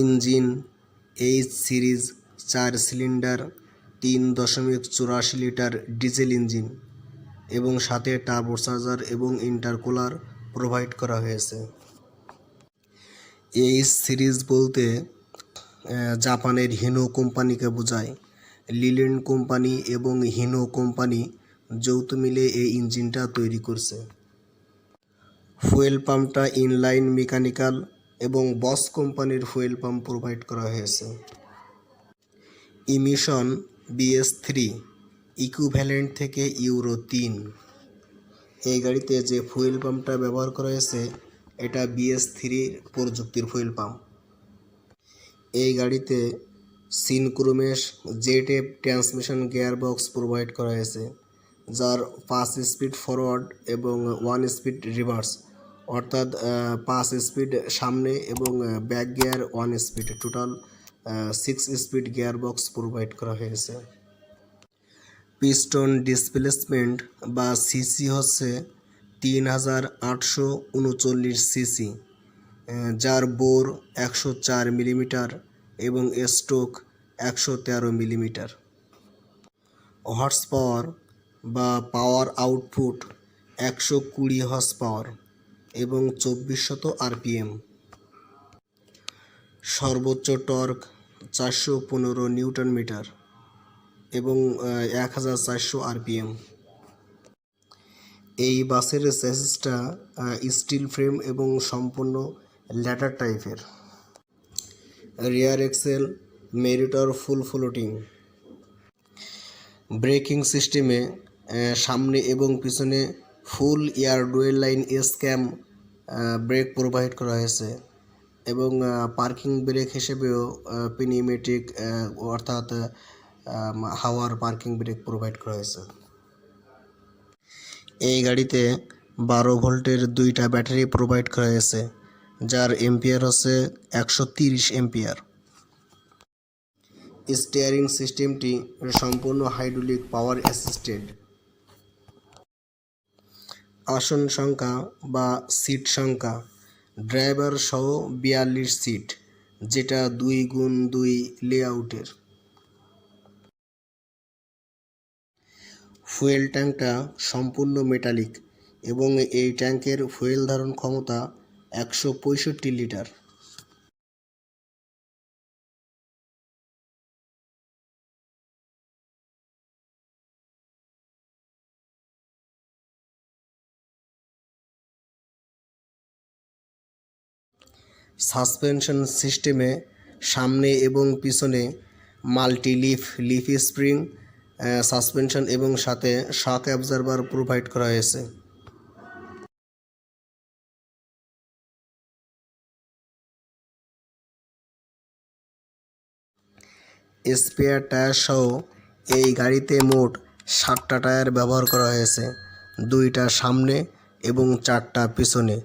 Engine H series চার cylinder, তিন দশমিক চুরাশি লিটার ডিজেল ইঞ্জিন এবং সাথে টার্বোচার্জার এবং ইন্টারকুলার প্রোভাইড করা হয়েছে। এইচ সিরিজ বলতে জাপানের হিনো কোম্পানিকে বোঝায়। লিলেন কোম্পানি এবং হিনো কোম্পানি যৌথ মিলে এই ইঞ্জিনটা তৈরি করছে। ফুয়েল পাম্পটা ইনলাইন মেকানিক্যাল এবং বস কোম্পানির ফুয়েল পাম্প প্রোভাইড করা হয়েছে। ইমিশন বিএস থ্রি ইকুভ্যালেন্ট থেকে ইউরো তিন। এই গাড়িতে যে ফুয়েল পাম্পটা ব্যবহার করা হয়েছে, এটা বিএস থ্রির প্রযুক্তির ফুয়েল পাম্প। এই গাড়িতে synchromesh Z F transmission gear box provide করা হয়েছে, যার পাঁচ স্পিড ফরওয়ার্ড এবং ওয়ান স্পিড রিভার্স। অর্থাৎ পাঁচ স্পিড সামনে এবং back gear one speed. Total six speed gear box provide করা হয়েছে। পিস্টন ডিসপ্লেসমেন্ট বা সিসি হচ্ছে তিন হাজার আটশো উনচল্লিশ সিসি যার বোর একশো চার মিলিমিটার এবং স্ট্রোক একশো তেরো মিলিমিটার হর্স পাওয়ার বা পাওয়ার আউটপুট একশো কুড়ি হর্স পাওয়ার এবং চব্বিশ শত আরপিএম। সর্বোচ্চ টর্ক চারশো পনেরো নিউটন মিটার এবং এক হাজার চারশো আরপিএম। এই বাসের স্যাসিসটা স্টিল ফ্রেম এবং সম্পূর্ণ ল্যাটার টাইপের। Rear axle, Meritor full floating. Braking সিস্টেমে সামনে এবং পিছনে full air dual line S cam brake provide করা হয়েছে এবং পার্কিং ব্রেক হিসেবেও পিনিমেটিক অর্থাৎ হাওয়ার পার্কিং ব্রেক প্রোভাইড করা হয়েছে। এই গাড়িতে বারো ভোল্টের দুইটা ব্যাটারি প্রোভাইড করা হয়েছে, যার এম্পিয়ার হচ্ছে একশো তিরিশ এম্পিয়ার। স্টিয়ারিং সিস্টেমটি সম্পূর্ণ হাইড্রোলিক পাওয়ার অ্যাসিস্টেড। আসন সংখ্যা বা সিট সংখ্যা। ড্রাইভার সহ বিয়াল্লিশ সিট, যেটা দুই গুণ দুই লেআউটের। ফুয়েল ট্যাঙ্কটা সম্পূর্ণ মেটালিক এবং এই ট্যাঙ্কের ফুয়েল ধারণ ক্ষমতা একশো পঁয়ষট্টি লিটার। সাসপেনশন সিস্টেমে সামনে এবং পিছনে multi leaf leaf spring suspension এবং সাথে শক অ্যাবজারভার প্রোভাইড করা হয়েছে। স্পেয়ার টায়ার সহ এই গাড়িতে মোট সাতটা টায়ার ব্যবহার করা হয়েছে, দুইটা সামনে এবং চারটা পিছনে।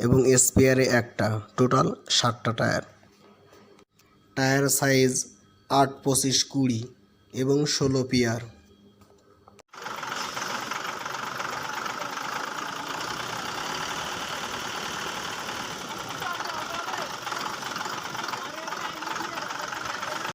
এবং স্পেয়ারে একটা। টোটাল সাতটা টায়ার। টায়ার সাইজ আট পঁচিশ কুড়ি এবং ষোলো পিয়ার।